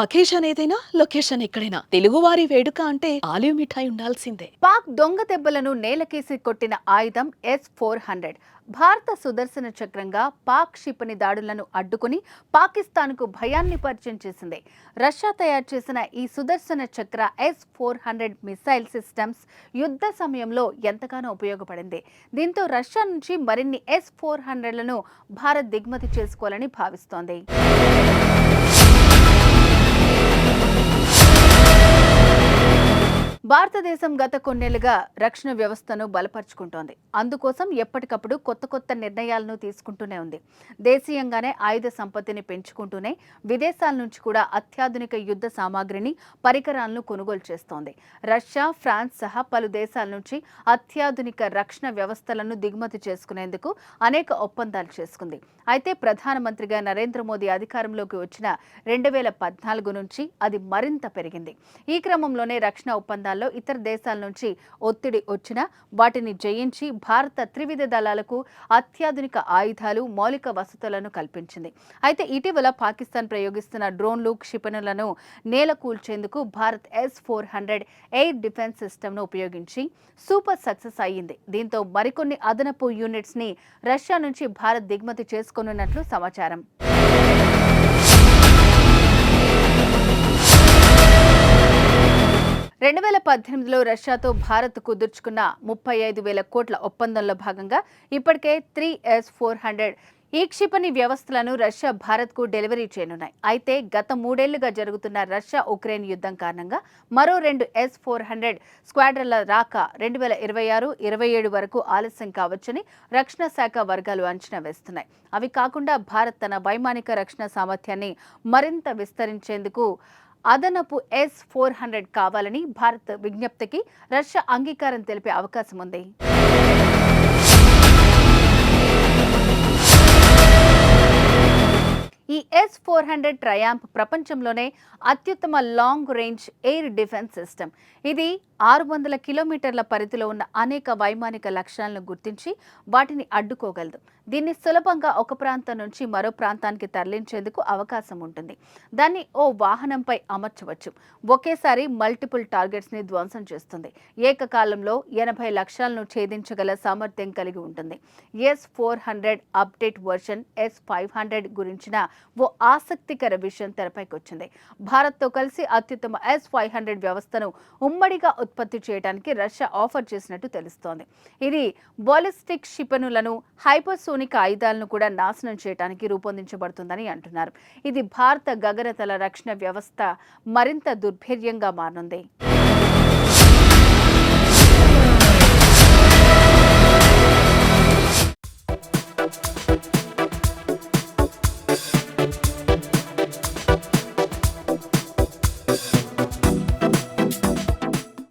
Occasion ఏదైనా location ఎక్కడైనా. తెలుగువారి వేడుక అంటే ఆలివ్ మిఠాయి ఉండాల్సిందే. పాక్ దొంగ దెబ్బలను నేలకేసి కొట్టిన ఆయుధం ఎస్ ఫోర్ హండ్రెడ్ భారత సుదర్శన చక్రంగా పాక్ క్షిపణి దాడులను అడ్డుకుని పాకిస్తాన్కు భయాన్ని పరిచయం చేసింది. రష్యా తయారు చేసిన ఈ Sudarshana Chakra S four hundred missile systems యుద్ధ సమయంలో ఎంతగానో ఉపయోగపడింది. దీంతో రష్యా నుంచి మరిన్ని ఎస్ ఫోర్ హండ్రెడ్లను భారత్ దిగుమతి చేసుకోవాలని భావిస్తోంది. Thank you. భారతదేశం గత కొన్నేళ్ళుగా రక్షణ వ్యవస్థను బలపరుచుకుంటోంది. అందుకోసం ఎప్పటికప్పుడు కొత్త కొత్త నిర్ణయాలను తీసుకుంటూనే ఉంది. దేశీయంగానే ఆయుధ సంపత్తిని పెంచుకుంటూనే విదేశాల నుంచి కూడా అత్యాధునిక యుద్ధ సామాగ్రిని పరికరాలను కొనుగోలు చేస్తోంది. రష్యా ఫ్రాన్స్ సహా పలు దేశాల నుంచి అత్యాధునిక రక్షణ వ్యవస్థలను దిగుమతి చేసుకునేందుకు అనేక ఒప్పందాలు చేసుకుంది. అయితే ప్రధానమంత్రిగా నరేంద్ర మోదీ అధికారంలోకి వచ్చిన రెండు వేల పద్నాలుగు నుంచి అది మరింత పెరిగింది. ఈ క్రమంలోనే రక్షణ ఒప్పందాల్లో ఇతర దేశాల నుంచి ఒత్తిడి వచ్చినా వాటిని జయించి భారత త్రివిధ దళాలకు అత్యాధునిక ఆయుధాలు మౌలిక వసతులను కల్పించింది. అయితే ఇటీవల పాకిస్తాన్ ప్రయోగిస్తున్న డ్రోన్లు క్షిపణులను నేల కూల్చేందుకు Bharat S four hundred air defence సిస్టమ్ను ఉపయోగించి సూపర్ సక్సెస్ అయ్యింది. దీంతో మరికొన్ని అదనపు యూనిట్స్ని రష్యా నుంచి భారత్ దిగుమతి చేసుకోనున్నట్లు సమాచారం. రెండు వేల పద్దెనిమిదిలో రష్యాతో భారత్ కుదుర్చుకున్న ముప్పై ఐదు వేల కోట్ల ఒప్పందంలో భాగంగా ఇప్పటికే త్రీ ఎస్ ఫోర్ హండ్రెడ్ ఈ క్షిపణి వ్యవస్థలను రష్యా భారత్కు డెలివరీ చేయనున్నాయి. అయితే గత మూడేళ్ళుగా జరుగుతున్న రష్యా ఉక్రెయిన్ యుద్ధం కారణంగా మరో రెండు ఎస్ ఫోర్ హండ్రెడ్ స్క్వాడ్రన్ల రాక రెండు వేల ఇరవై ఆరు ఇరవై ఏడు వరకు ఆలస్యం కావచ్చని రక్షణ శాఖ వర్గాలు అంచనా వేస్తున్నాయి. అవి కాకుండా భారత్ తన వైమానిక రక్షణ సామర్థ్యాన్ని మరింత విస్తరించేందుకు అదనపు ఎస్ ఫోర్ హండ్రెడ్ కావాలని భారత్ విజ్ఞప్తికి రష్యా అంగీకారం తెలిపే అవకాశం ఉంది ఎస్ ఫోర్ హండ్రెడ్ ట్రయాంప్ ప్రపంచంలోనే అత్యుత్తమ long range air defence system. ఇది ఆరు వందల కిలోమీటర్ల పరిధిలో ఉన్న అనేక వైమానిక లక్ష్యాలను గుర్తించి వాటిని అడ్డుకోగలదు. దీన్ని సులభంగా ఒక ప్రాంతం నుంచి మరో ప్రాంతానికి తరలించేందుకు అవకాశం ఉంటుంది. దాన్ని ఓ వాహనంపై అమర్చవచ్చు. ఒకేసారి మల్టిపుల్ టార్గెట్స్ని ధ్వంసం చేస్తుంది. ఏకకాలంలో ఎనభై లక్ష్యాలను ఛేదించగల సామర్థ్యం కలిగి ఉంటుంది. S four hundred update version S five hundred గురించిన ఓ ఆసక్తికర విషయం తెరపైకి వచ్చింది భారత్తో కలిసి అత్యుత్తమ ఎస్ ఫైవ్ హండ్రెడ్ వ్యవస్థను ఉమ్మడిగా ఉత్పత్తి చేయడానికి రష్యా ఆఫర్ చేసినట్టు తెలుస్తోంది. ఇది బాలిస్టిక్ క్షిపణులను హైపర్సోనిక్ ఆయుధాలను కూడా నాశనం చేయడానికి రూపొందించబడుతుందని అంటున్నారు. ఇది భారత గగనతల రక్షణ వ్యవస్థ మరింత దుర్భేర్యంగా మారనుంది